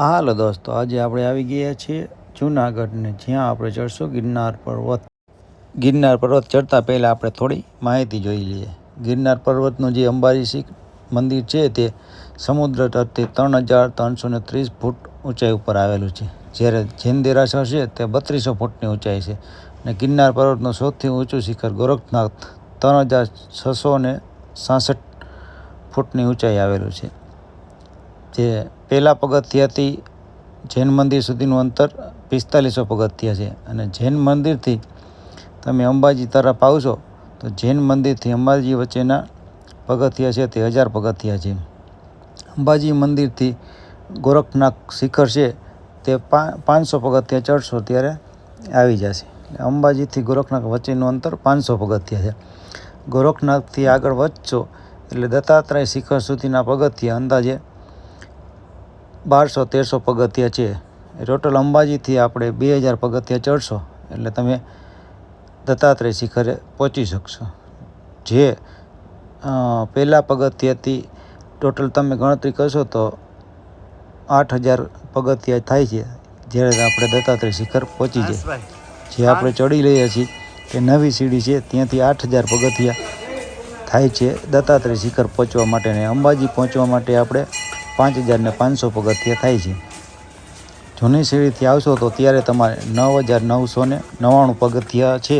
હાલો દોસ્તો, આજે આપણે આવી ગયા છીએ જૂનાગઢને, જ્યાં આપણે ચડશું ગિરનાર પર્વત. ગિરનાર પર્વત ચડતા પહેલાં આપણે થોડી માહિતી જોઈ લઈએ. ગિરનાર પર્વતનું જે અંબાજી શિખ મંદિર છે, તે સમુદ્ર તટથી ત્રણ હજાર ત્રણસો ને ત્રીસ ફૂટ ઊંચાઈ ઉપર આવેલું છે. જ્યારે જૈન દેરાસર છે, તે બત્રીસો ફૂટની ઊંચાઈ છે અને ગિરનાર પર્વતનું સૌથી ઊંચું શિખર ગોરખનાથ ત્રણ હજાર છસો ને સાસઠ ફૂટની ઊંચાઈ આવેલું છે. જે પહેલાં પગથિયાથી જૈન મંદિર સુધીનું અંતર પિસ્તાલીસો પગથિયા છે. અને જૈન મંદિરથી તમે અંબાજી તરફ આવશો, તો જૈન મંદિરથી અંબાજી વચ્ચેના પગથિયા છે તે હજાર પગથિયા છે. અંબાજી મંદિરથી ગોરખનાથ શિખર છે તે પાંચસો પગથિયા ચડશો ત્યારે આવી જશે. અંબાજીથી ગોરખનાથ વચ્ચેનું અંતર પાંચસો પગથિયા છે. ગોરખનાથથી આગળ વધશો એટલે દત્તાત્રેય શિખર સુધીના પગથિયા અંદાજે બારસો તેરસો પગથિયા છે. ટોટલ અંબાજીથી આપણે બે હજાર પગથિયા ચડશો એટલે તમે દત્તાત્રેય શિખરે પહોંચી શકશો. જે પહેલાં પગથિયાથી ટોટલ તમે ગણતરી કરશો તો આઠ હજાર પગથિયા થાય છે જ્યારે આપણે દત્તાત્રેય શિખર પહોંચી જાય જે આપણે ચડી રહ્યા છીએ તે નવી સીડી છે ત્યાંથી આઠ હજાર પગથિયા થાય છે દત્તાત્રેય શિખર પહોંચવા માટે ને અંબાજી પહોંચવા માટે આપણે પાંચ હજાર ને પાંચસો પગથિયા થાય છે. જૂની સીડીથી આવશો તો ત્યારે તમારે નવ હજાર નવસો ને નવ્વાણું પગથિયા છે.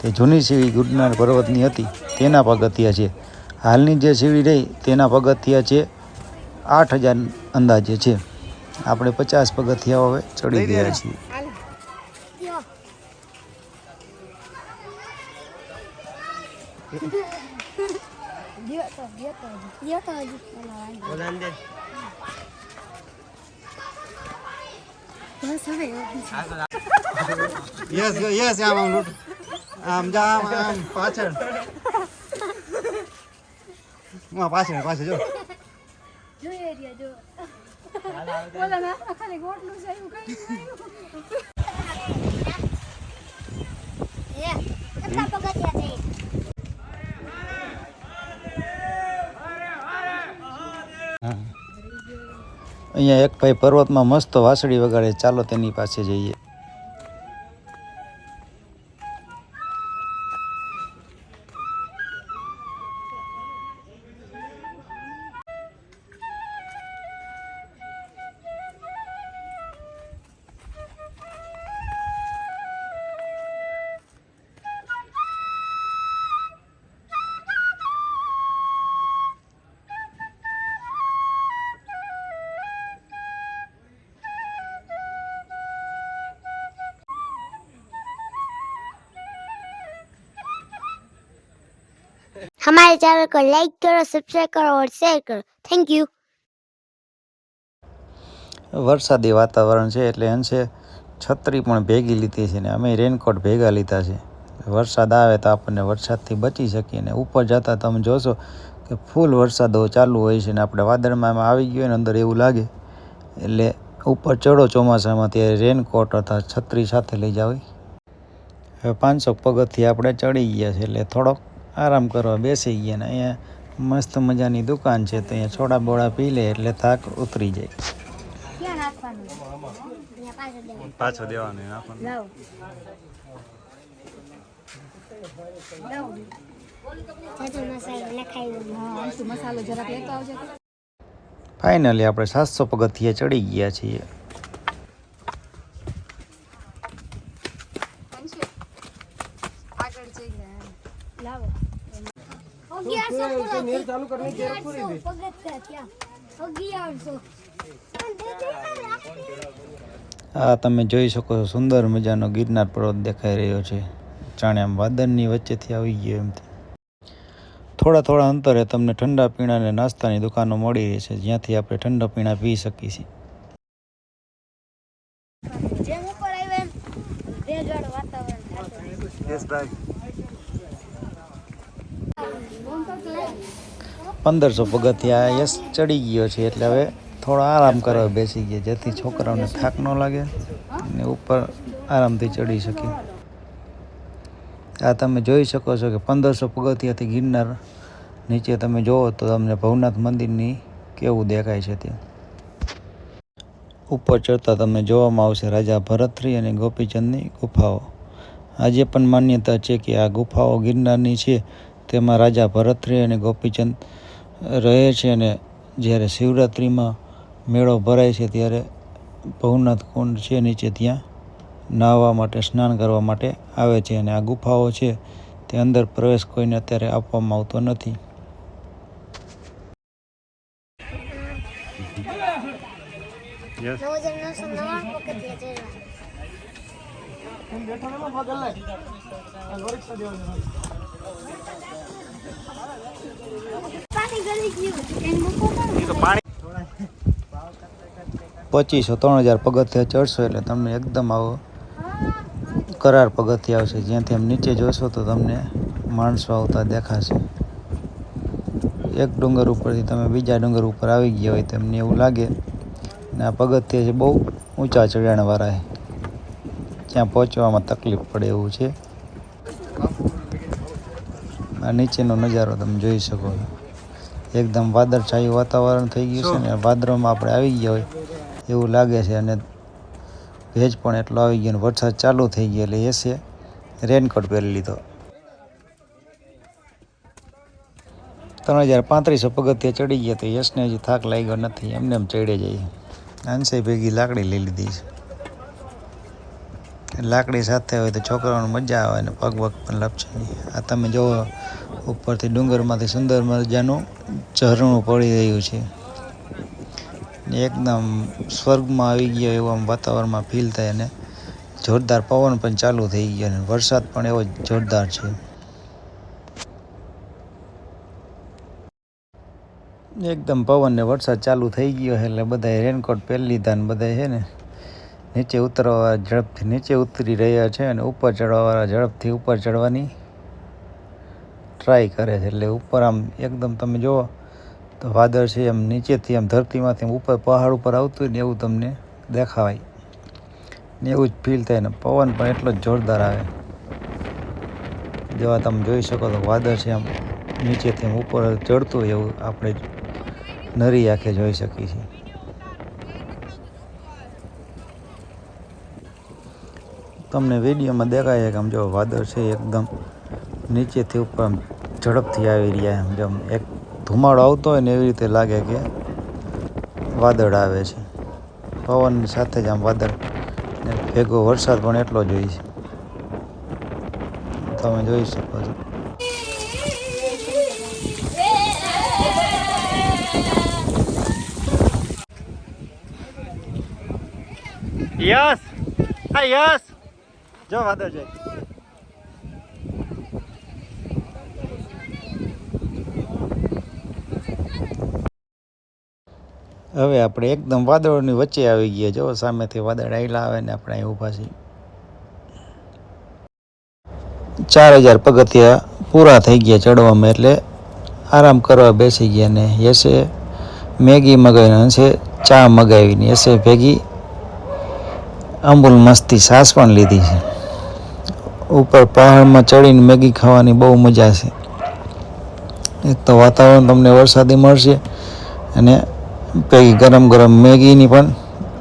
તે જૂની સીડી ગુડનાર પર્વતની હતી તેના પગથિયા છે. હાલની જે સીડી રહી તેના પગથિયા છે આઠ હજાર અંદાજે છે. આપણે પચાસ પગથિયા હવે ચડી ગયા છીએ. Dia tuh, dia tuh. Dia tuh lagi. Mana Mas yes yes આમ આમ આમ જા આમ આમ પાછળ. માં પાછળ પાછળ જો. જો એરિયા જો. બોલા ના ખાલી ગોટલું છે એવું કઈ એ કેટલા પગથિયા છે અહીંયા એક ભાઈ પર્વતમાં મસ્ત વાંસળી વગાડે ચાલો તેની પાસે જઈએ. हमारे चैनल को लाइक करो सब्सक्राइब करो और शेयर करो थैंक यू વરસાદી વાતાવરણ છે એટલે અંશે છત્રી પણ ભેગી લીધી છે ને અમે રેનકોટ ભેગા લીધા છે વરસાદ આવે તો આપણને વરસાદથી બચી શકીએ ને ઉપર જતાં તમે જોશો કે ફૂલ વરસાદ ચાલુ હોય છે ને આપણે વાદળમાં એમાં આવી ગયો હોય ને અંદર એવું લાગે એટલે ઉપર ચડો ચોમાસામાં ત્યારે રેનકોટ અથવા છત્રી સાથે લઈ જાવ હવે પાંચસો પગથિયા આપણે ચડી ગયા છે એટલે થોડોક આરામ કરવા બેસી ગયા ને અહીંયા મસ્ત મજાની દુકાન છે તો અહીંયા છોડા બોડા પી લે એટલે થાક ઉતરી જાય. પાછો દેવાનું. નાખવાનું લાવો જાજો મસાલો નખાઈ દઉં હા તો મસાલો જરાક લેતો આવજો. ફાઇનલી આપણે સાતસો પગથિયા ચડી ગયા છીએ. લાવો. આ તમે જોઈ શકો છો સુંદર મજાનો ગિરનાર પર્વત દેખાઈ રહ્યો છે. જાણે આમ વાદળની વચ્ચેથી આવી ગયો એમ. થોડા થોડા અંતરે તમને ઠંડા પીણા અને નાસ્તાની દુકાનો મળી રહી છે જ્યાંથી આપણે ઠંડા પીણા પી શકીએ છીએ. જેમ ઉપર આવ્યા એમ ભેજવાળું વાતાવરણ થતું યસ ભાઈ. પંદરસો પગથિયા યસ ચડી ગયો છે એટલે હવે થોડો આરામ કરવા બેસી ગયા, જેથી છોકરાઓને થાક ન લાગે અને ઉપર આરામથી ચડી શકે. આ તમે જોઈ શકો છો કે પંદરસો પગથિયાથી ગિરનાર નીચે તમે જુઓ તો તમને ભવનાથ મંદિરની કેવું દેખાય છે ત્યાં. ઉપર ચડતા તમને જોવામાં આવશે રાજા ભરતરી અને ગોપીચંદની ગુફાઓ. આજે પણ માન્યતા છે કે આ ગુફાઓ ગિરનારની છે. તેમાં રાજા ભરતરી અને ગોપીચંદ રહે છે અને જ્યારે શિવરાત્રિમાં મેળો ભરાય છે ત્યારે ભવનાથ કુંડ છે નીચે ત્યાં નાહવા માટે સ્નાન કરવા માટે આવે છે અને આ ગુફાઓ છે તે અંદર પ્રવેશ કોઈને અત્યારે આપવામાં આવતો નથી. યસ પચીસો ત્રણ હજાર પગથિયા ચડશો એટલે તમને એકદમ આવો કરાર પગથિયા આવશે. જ્યાંથી આમ નીચે જોશો તો તમને માણસો આવતા દેખાશે. એક ડુંગર ઉપરથી તમે બીજા ડુંગર ઉપર આવી ગયા હોય તમને એવું લાગે ને આ પગથિયા છે બહુ ઊંચા ચઢાણવાળા છે. ત્યાં પહોંચવામાં તકલીફ પડે એવું છે. આ નીચેનો નજારો તમે જોઈ શકો. એકદમ વાદળછાયું વાતાવરણ થઈ ગયું છે ને, વાદળમાં આપણે આવી ગયા હોય એવું લાગે છે અને ભેજ પણ એટલો આવી ગયો ને, વરસાદ ચાલુ થઈ ગયો એટલે એસે રેનકોટ પહેરી લીધો. ત્રણ હજાર પાંત્રીસો પગથિયા ચડી ગયા તો યશને હજી થાક લાગ્યો નથી, એમને એમ ચડે જઈએ. અંશે ભેગી લાકડી લઈ લીધી છે. લાકડી સાથે હોય તો છોકરાઓને મજા આવે ને પગ પગ પણ લપશે આ તમે જુઓ ઉપરથી ડુંગરમાંથી સુંદર મજાનું ઝરણું પડી રહ્યું છે. એકદમ સ્વર્ગમાં આવી ગયો એવું આમ વાતાવરણમાં ફીલ થાય અને જોરદાર પવન પણ ચાલુ થઈ ગયો અને વરસાદ પણ એવો જોરદાર છે. એકદમ પવન ને વરસાદ ચાલુ થઈ ગયો એટલે બધાએ રેનકોટ પહેરી લીધા ને બધા છે ને નીચે ઉતરવાવાળા ઝડપથી નીચે ઉતરી રહ્યા છે અને ઉપર ચડવાવાળા ઝડપથી ઉપર ચડવાની ટ્રાય કરે છે. એટલે ઉપર આમ એકદમ તમે જુઓ તો વાદળ છે એમ નીચેથી આમ ધરતીમાંથી ઉપર પહાડ ઉપર આવતું ને એવું તમને દેખાવાય. ને એવું જ ફીલ થાય ને પવન પણ એટલો જ જોરદાર આવે. જેવા તમે જોઈ શકો તો વાદળ છે આમ નીચેથી ઉપર ચડતું હોય એવું આપણે નરી આંખે જોઈ શકીએ છીએ. તમને વિડીયોમાં દેખાય છે કે આમ જો વાદળ છે એકદમ નીચેથી ઉપર આમ ઝડપથી આવી રહ્યા એમ જેમ એક ધુમાડો આવતો હોય ને એવી રીતે લાગે કે વાદળ આવે છે. પવનની સાથે જ આમ વાદળ ને ભેગો વરસાદ પણ એટલો જ હોય છે. તમે જોઈ શકો છો. યસ! હા, યસ! જો જાય હવે આપણે એકદમ વાદળોની વચ્ચે આવી ગયા જો સામેથી વાદળ આવેલા આવે ને આપણે અહીં ઊભા છીએ. ચાર હજાર પગથિયા પૂરા થઈ ગયા ચડવામાં એટલે આરામ કરવા બેસી ગયા ને યશે મેગી મગાવીને હશે ચા મગાવીને. યશે ભેગી અમૂલ મસ્તી સાસ પણ લીધી છે. ઉપર પહાડમાં ચડીને મેગી ખાવાની બહુ મજા છે. એક તો વાતાવરણ તમને વરસાદી મળશે અને પેલી ગરમ ગરમ મેગીની પણ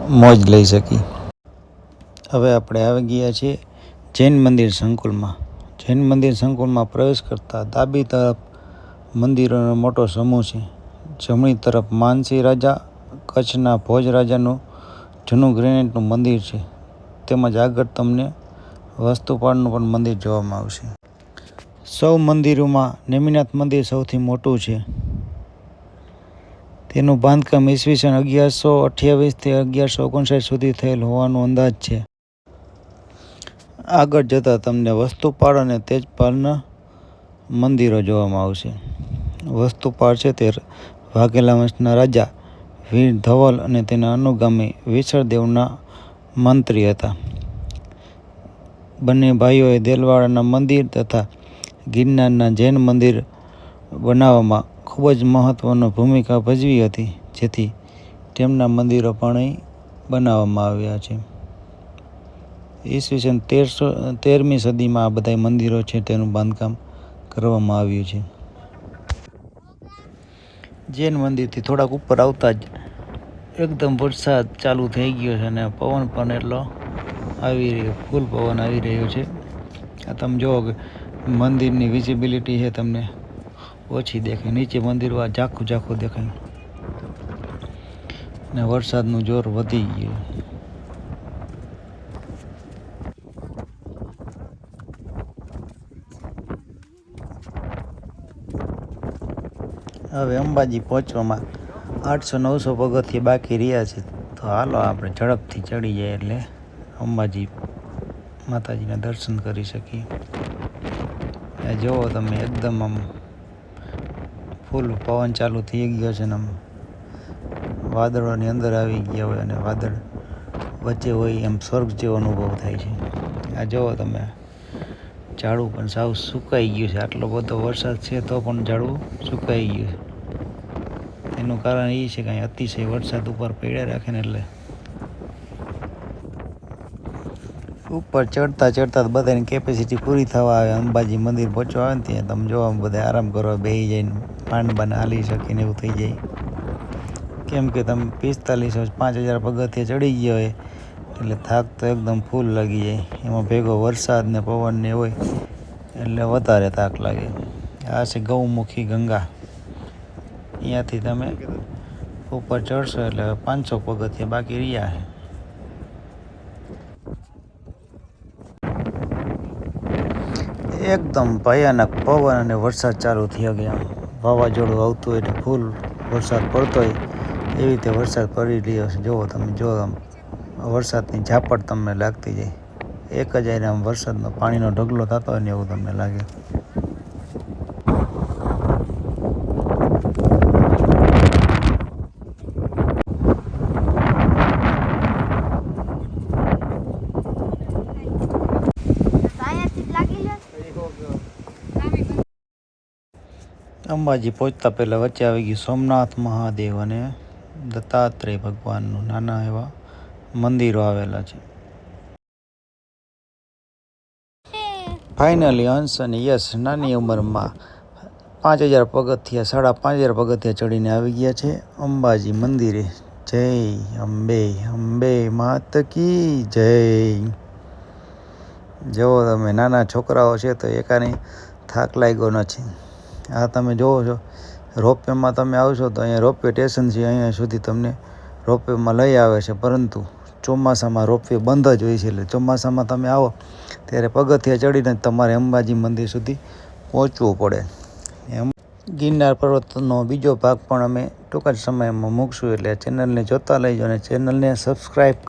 મોજ લઈ શકી. હવે આપણે આવી ગયા છીએ જૈન મંદિર સંકુલમાં. જૈન મંદિર સંકુલમાં પ્રવેશ કરતા ડાબી તરફ મંદિરોનો મોટો સમૂહ છે. જમણી તરફ માનસી રાજા, કચ્છના ભોજ રાજાનું જૂનું ગ્રેનાઇટનું મંદિર છે. તેમજ આગળ તમને વસ્તુપાળનું પણ મંદિર જોવામાં આવશે. સૌ મંદિરોમાં નેમિનાથ મંદિર સૌથી મોટું છે. તેનું બાંધકામ ઈસવીસન અગિયારસો અઠ્યાવીસથી અગિયારસો ઓગણસાઠ સુધી થયેલ હોવાનો અંદાજ છે. આગળ જતાં તમને વસ્તુપાળ અને તેજપાળના મંદિરો જોવામાં આવશે. વસ્તુપાળ છે તે વાઘેલા વંશના રાજા, વીર ધવલ અને તેના અનુગામી વિસળદેવના મંત્રી હતા. બંને ભાઈઓએ દેલવાડાના મંદિર તથા ગિરનારના જૈન મંદિર બનાવવામાં ખૂબ જ મહત્ત્વની ભૂમિકા ભજવી હતી, જેથી તેમના મંદિરો પણ બનાવવામાં આવ્યા છે. ઈસવીસન તેરસો, તેરમી સદીમાં આ બધા મંદિરો છે તેનું બાંધકામ કરવામાં આવ્યું છે. જૈન મંદિરથી થોડાક ઉપર આવતા જ એકદમ વરસાદ ચાલુ થઈ ગયો છે અને પવન પણ એટલો આવી રહ્યો ફૂલ પવન આવી રહ્યો છે. આ તમે જુઓ કે મંદિરની વિઝિબિલિટી છે તમને. ઓછી દેખાય. નીચે મંદિરમાં ઝાખું ઝાખું દેખાય. ને વરસાદનું જોર વધી ગયું. હવે અંબાજી પહોંચવામાં આઠસો નવસો પગથિયે બાકી રહ્યા છે. તો હાલો આપણે ઝડપથી ચડી જાય એટલે. અંબાજી માતાજીના દર્શન કરી શકીએ. જુઓ તમે, એકદમ આમ ફૂલ પવન ચાલુ થઈ ગયો છે ને આમ. વાદળોની અંદર આવી ગયા હોય અને વાદળ વચ્ચે હોય એમ સ્વર્ગ જેવો અનુભવ થાય છે. આ જુઓ તમે, ઝાડું પણ સાવ સુકાઈ ગયું છે. આટલો બધો વરસાદ છે તો પણ ઝાડું સુકાઈ ગયું છે. એનું કારણ એ છે કે અતિશય વરસાદ ઉપર પડ્યા રાખે ને એટલે ઉપર ચડતા ચડતા બધાની કેપેસિટી પૂરી થવા આવે. અંબાજી મંદિર પહોંચવા આવે ને ત્યાં તમે જોવા બધા આરામ કરવા બેસી જઈને પાંડબાને હાલી શકીને એવું થઈ જાય. કેમ કે તમે પિસ્તાલીસો પાંચ હજાર પગથિયે ચડી ગયા હોય એટલે થાક તો એકદમ ફૂલ લાગી જાય. એમાં ભેગો વરસાદ ને પવન ને હોય એટલે વધારે થાક લાગે. આ છે ગૌમુખી ગંગા. અહીંયાથી તમે ઉપર ચડશો એટલે પાંચસો પગથિયા બાકી રહ્યા છે. એકદમ ભયાનક પવન અને વરસાદ ચાલુ થયો ગયા. વાવાઝોડું આવતું હોય એટલે ફૂલ વરસાદ પડતો હોય, એવી રીતે વરસાદ પડી રહ્યો છે. જુઓ તમે જો વરસાદની ઝાપટ તમને લાગતી જાય. એક જ આમ વરસાદનો પાણીનો ઢગલો થતો હોય ને એવું તમને લાગે તો અહીંયાથી જ લાગી લે અંબાજી પહોંચતા પહેલાં વચ્ચે આવી ગયું સોમનાથ મહાદેવ અને દત્તાત્રેય ભગવાનનું નાના એવા મંદિરો આવેલા છે. ફાઇનલી અંશ અને યશ નાની ઉંમરમાં પાંચ હજાર પગથિયા, સાડા પાંચ હજાર પગથિયા ચડીને આવી ગયા છે. અંબાજી મંદિરે જય અંબે અંબે માત કી જય. જુઓ તમે, નાના છોકરાઓ છે તો એકાની થાક લાગ્યો નથી. આ તમે જોવો છો. રોપવેમાં તમે આવશો તો અહીંયા રોપવે સ્ટેશન છે, અહીંયા સુધી તમને રોપવેમાં લઈ આવે છે. પરંતુ ચોમાસામાં રોપવે બંધ જ હોય છે, એટલે ચોમાસામાં તમે આવો ત્યારે પગથિયા ચડીને તમારે અંબાજી મંદિર સુધી પહોંચવું પડે. એમ ગિરનાર પર્વતનો બીજો ભાગ પણ અમે ટૂંક જ સમયમાં મૂકશું, એટલે ચેનલને જોતા લઈજો અને ચેનલને સબસ્ક્રાઈબ